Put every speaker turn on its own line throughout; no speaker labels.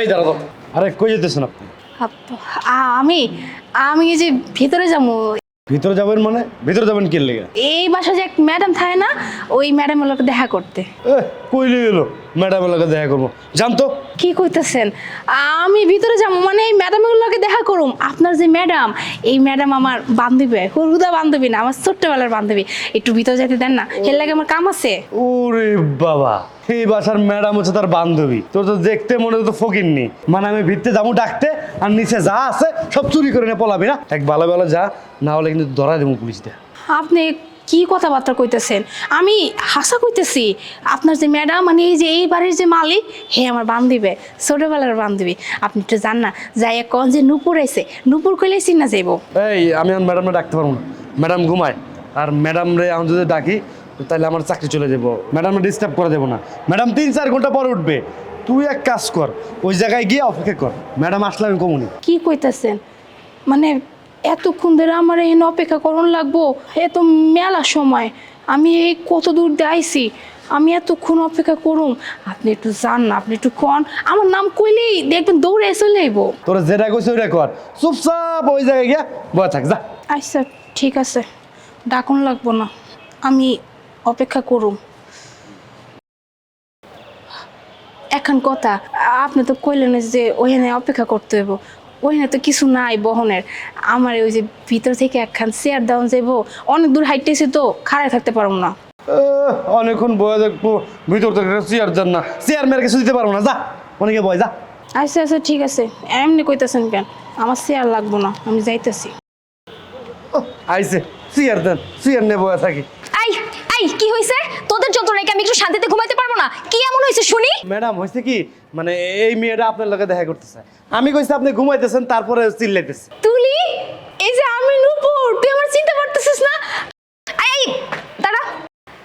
এই দাঁড়া তো আরে কই যেতেছেন আপনি?
আমি আমি এই যে ভিতরে যাব।
ভিতরে যাবেন মানে? ভিতরে যাবেন কি লেগে?
এই বাসায় যে এক ম্যাডাম থাকে না ওই ম্যাডামের লোক দেখা করতে।
এ কইলে এলো? ম্যাডামের লগে দেখা করব। জানতো
কি কইতেছেন? আমি ভিতরে যাব মানে এই ম্যাডামের লগে দেখা করুম। আপনার যে ম্যাডাম এই ম্যাডাম আমার বান্ধবী। হুরহুদা বান্ধবী না আমার ছোট্টবেলার বান্ধবী। একটু ভিতরে যেতে দেন না। এর লাগে আমার কাম আছে।
ওরে বাবা। এই বাসার ম্যাডাম হচ্ছে তার বান্ধবী। তোর তো দেখতে মনে তো ফকির নি মানে আমি ভিতরে যাব ডাকতে আর নিচে যা আছে সব চুরি করে নিয়ে পলাবি না? এক ভালো ভালো যা না হলে কিন্তু ধরা দেবো পুলিশ দিয়ে।
আপনি কি কথাবার্তা কইতেছেন? আমি হাসা কইতেছি আপনার যে ম্যাডাম মানে এই যে এই বাড়ির যে মালিক হে আমার বান্ধবী ছোটবেলার বান্ধবী। আপনি একটু জান না যাই কন যে নুপুর আইছে নুপুর কইলে চিনা যাইব।
এই আমি আমার ম্যাডামরা ডাকতে পারব না। ম্যাডাম ঘুমায় আর ম্যাডাম রে আমি যদি ডাকি তাহলে আমার চাকরি চলে যাব। ম্যাডাম ডিস্টার্ব করে দেবো না। ম্যাডাম তিন চার ঘণ্টা পর উঠবে। তুই এক কাজ কর ওই জায়গায় গিয়ে অপেক্ষা কর। ম্যাডাম আসলে আমি কমুনি।
কি কইতাছেন? মানে এতক্ষণ ধরে আমার এখানে অপেক্ষা করুন লাগবো। এ তো মেলা সময়। আমি এই কত দূর দিয়ে আইছি? আমি এতক্ষণ অপেক্ষা করুম। আপনি একটু যান না আপনি একটু কন। আমার নাম কইলেই দেখবেন দৌড়ে চলে আইব।
তোরা যেটা কইছে ওইটা কর। চুপচাপ ওই জায়গায় গিয়া বয়ে থাক যা।
আচ্ছা ঠিক আছে। ডাকুন লাগবো না। আমি অপেক্ষা করুম। এখন কথা আপনি তো কইলেন যে ওখানে অপেক্ষা করতে হইব। ওখানে তো কিছু নাই বহনের। আমার ওই যে ভিতর থেকে একখান চেয়ার ডাউন যাইব। অনেক দূর হাইটেছি তো খাড়ায় থাকতে পারব না।
অনেকক্ষণ বয়ে দেখব ভিতর থেকে চেয়ার যান না। চেয়ার মেরে কিছু দিতে পারব না যা। অনেকে বয় যা।
আচ্ছা আচ্ছা ঠিক আছে। এমনি কইতেছেন কেন? আমার চেয়ার লাগবো না আমি যাইতেছি।
আইছে চেয়ার দেন। চেয়ার নিয়ে বয়ে থাকি।
কি হয়েছে তোদের আমি একটু শান্তিতে ঘুমাইতে পারব না? কি এমন হয়েছে শুনি?
ম্যাডাম হয়েছে কি? মানে এই মেয়েটা আপনার লগে দেখা করতেছে। আমি কইছি আপনি ঘুমাইতেছেন তারপরে চিল্লাইতেছে।
তুলি এই যে আমি নুপুর তুই আমার চিনতে পারতেছিস না?
এই দাঁড়া।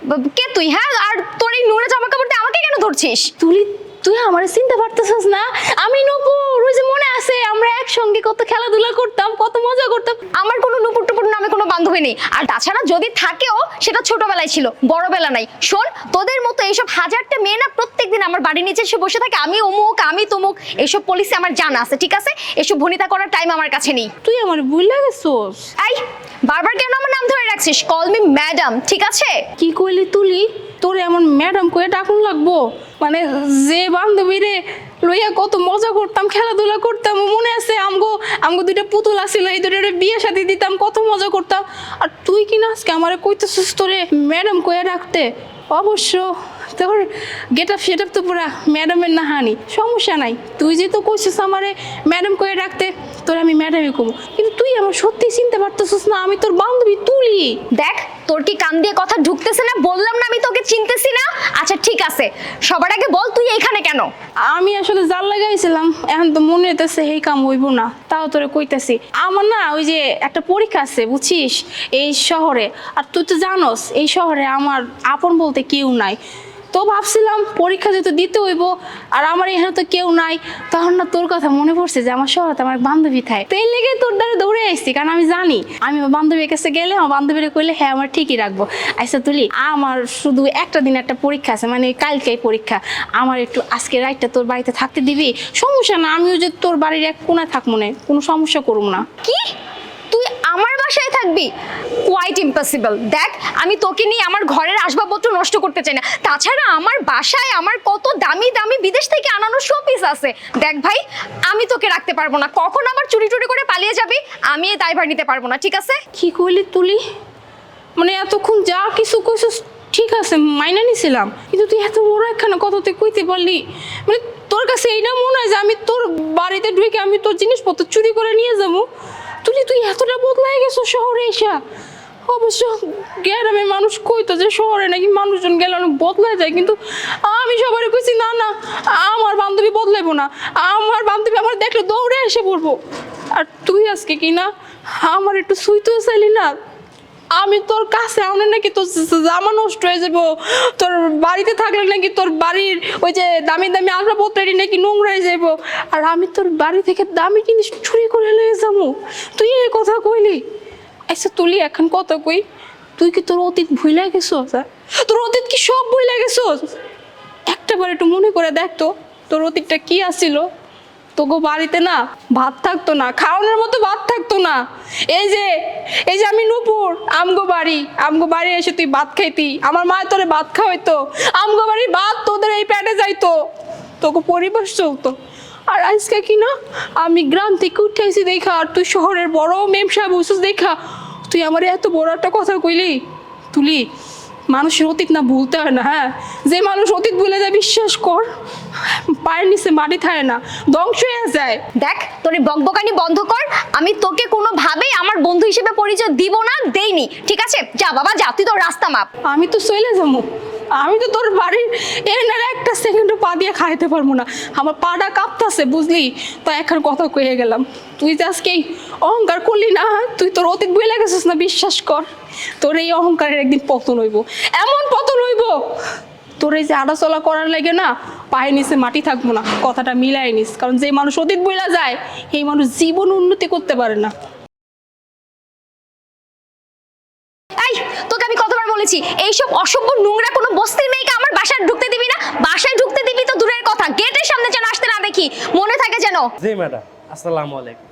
ব- কে তুই হ্যাঁ? আর তোর এই নোংরা জামা কাপড় দিয়ে আমাকে কেন ধরছিস?
তুলি তুই আমার চিনতে পারতেছিস না? আমি নপুর ওই যে মনে আছে আমরা একসঙ্গে কত খেলাধুলা করতাম কত মজা করতাম।
আমার কোনো নুপুর টুপুর নামে কোনো বান্ধবী নেই। আর তাছাড়া যদি থাকেও সেটা ছোটবেলায় ছিল বড়বেলা নাই। শোন তোদের মতো এইসব হাজারটা মেয়ে না প্রত্যেকদিন আমার বাড়ির নিচে এসে বসে থাকে আমি অমুক আমি তমুক এইসব পলিসি আমার জানা আছে ঠিক আছে? এসব ভনিতা করার টাইম আমার কাছে নেই।
তুই আমার ভুল গেছোস
এই বারবার কেন আমার নাম ধরে রাখছিস? কল মি ম্যাডাম ঠিক আছে?
কি কইলি তুলি? তোর এমন ম্যাডাম কয়ে ডাকুন লাগবো? মানে যে বান্ধবী রে লইয়া কত মজা করতাম, খেলাধুলা করতাম, মনে আছে আমগো আমগো দুইটা পুতুল আছিল, এই দুটো বিয়ে শাদি দিতাম, কত মজা করতাম। আর তুই কি না আজকে আমারে সুস্থ রে ম্যাডাম কয়ে ডাকতে? অবশ্য তোর গেট আপ সেট আপ তো পুরা ম্যাডামের না হানি সমস্যা নাই। তুই যে তো কইছিস আমারে ম্যাডাম কয়ে রাখতে তোর আমি ম্যাডামই কমু। কিন্তু তুই আমার সত্যি চিনতে পারতেছিস না আমি তোর বান্ধবী তুলি।
দেখ তোর কি কান দিয়ে কথা ঢুকতেছে না? বললাম না আমি তোকে চিনতেছি না? আচ্ছা ঠিক আছে। সবার আগে বল তুই এইখানে কেন?
আমি আসলে জাল লাগাইছিলাম এখন তো মনে হইতেছে এই কাম হইব না তাও তোরে কইতাছি। আমার না ওই যে একটা পরীক্ষা আছে বুঝছিস? এই শহরে। আর তুই তো জানোস এই শহরে আমার আপন বলতে কেউ নাই। তো ভাবছিলাম পরীক্ষা যেহেতু দিতে হইব, আর আমার এখানে তো কেউ নাই, তখন না তোর কথা মনে পড়ছে যে আমার শহরে আমার বান্ধবী থাকে। তো এই লেগে তোর দ্বারা দৌড়ে আসছি কারণ আমি জানি, আমি আমার বান্ধবীর কাছে গেলে আমার বান্ধবীরা কইলে হ্যাঁ আমার ঠিকই রাখব। আচ্ছা তুলি, আমার শুধু একটা দিন একটা পরীক্ষা আছে মানে ওই কালকেই পরীক্ষা। আমার একটু আজকে রাইটটা তোর বাড়িতে থাকতে দিবি? সমস্যা না, আমিও যে তোর বাড়ির এক কোনায় থাকব না, কোনো সমস্যা করব না।
কি? আমার বাসায় থাকবি? কোয়াইট ইম্পসিবল দেখ, আমি তোকে নিয়ে আমার ঘরের আসবাবপত্র নষ্ট করতে চাই না। তাছাড়া আমার বাসায় আমার কত দামি দামি বিদেশ থেকে আনানো শোপিস আছে। দেখ ভাই, আমি তোকে রাখতে পারব না। কখন আবার চুরি চুরি করে পালিয়ে যাবি? আমি এই দায়ভার নিতে পারব না, ঠিক আছে?
কি কইলি তুলি? মানে এতক্ষণ যা কিছু কইছিস, ঠিক আছে, মাইনা নিছিলাম। কিন্তু তুই এত বড় একখানে কথা তুই কইতে পারলি। মানে তোর কাছে এইটা মনে হয় যে আমি তোর বাড়িতে ঢুকে আমি তোর জিনিসপত্র চুরি করে নিয়ে যাব। তুলি, তুই এতটা বদলাই গেছো শহরে এসা? অবশ্য গ্রামে মানুষ কইতো যে শহরে নাকি মানুষজন গেলে অনেক বদলাই যায়, কিন্তু আমি সবারই কইছি, না না, আমার বান্ধবী বদলাইবো না। আমার বান্ধবী আমার দেখলে দৌড়ে এসে পড়ব। আর তুই আজকে কি না আমার একটু সুইতেও চাইলি না? আমি তোর কাছে আনে নাকি তোর জামা নষ্ট হয়ে যাব। তোর বাড়িতে থাকলে নাকি তোর বাড়ির ওই যে দামি দামি আসবাবপত্রেরই নাকি নোংরা হয়ে যাব। আর আমি তোর বাড়ি থেকে দামি জিনিস চুরি করে লয়ে যাব। তুই এই কথা কইলি? আচ্ছা তুলি এখন কত কই। তুই কি তোর অতীত ভুইলা গেছস? তোর অতীত কি সব ভুইলা গেছস একটা বার একটু মনে করে দেখ তো, তোর অতীতটা কি আসছিল তোকে বাড়িতে না ভাত থাকতো না, খাওয়ানোর মতো ভাত থাকতো না। এই যে এই যে আমি নুপুর, আমগো বাড়ি আমগো বাড়ি এসে তুই ভাত খাইতি, আমার মা তোরে ভাত খাওয়াইতো, আমগো বাড়ির ভাত তোদের এই প্যাটে যাইতো। তোকে পরিবেশ চলতো। আর আজকে কি না, আমি গ্রাম থেকে উঠে আইসি দেখা, আর তুই শহরের বড় মেম সাহেব দেখা, তুই আমার এত বড় একটা কথা কইলি, তুলি মানুষের অতীত না ভুলতে হয় না হ্যাঁ? যে মানুষ অতীত ভুলে যায় বিশ্বাস কর পায়ের নিচে মাটি থাকে না ধ্বংস হয়ে যায়।
দেখ তোর এই বকবকানি বন্ধ কর আমি তোকে কোনোভাবেই আমার বন্ধু হিসেবে পরিচয় দিব না দেইনি ঠিক আছে? যা বাবা যা তুই তোর রাস্তা মাপ।
আমি তো চলে যাব। আমি তো তোর বাড়ির এনার একটা সেকেন্ডও পা দিয়ে খাইতে পারব না। আমার পাটা কাঁপতাছে, বুঝলি? তো এখন কথা কয়ে গেলাম। তুই যে আজকে অহংকার করলি না, তুই তোর অতীত বই গেছিস না, বিশ্বাস কর। তোর এই অহংকারের একদিন পতন হইব। এমন পতন হইব! তোর এই যে আড়াচলা করার লাগে না পায়ে নিচে মাটি থাকব না, কথাটা মিলাই নিস। কারণ যে মানুষ অতীত বইলা যায়, সেই মানুষ জীবন উন্নতি করতে পারে না
এই তোকে আমি কতবার বলেছি এইসব অসভ্য নোংরা কোনো বস্তির মেয়েকে আমার বাসায় ঢুকতে দিবি না? বাসায় ঢুকতে দিবি তো দূরের কথা। গেটের সামনে যেন আসতে না দেখি। মনে থাকে যেন।
জি ম্যাডাম, আসসালামু আলাইকুম।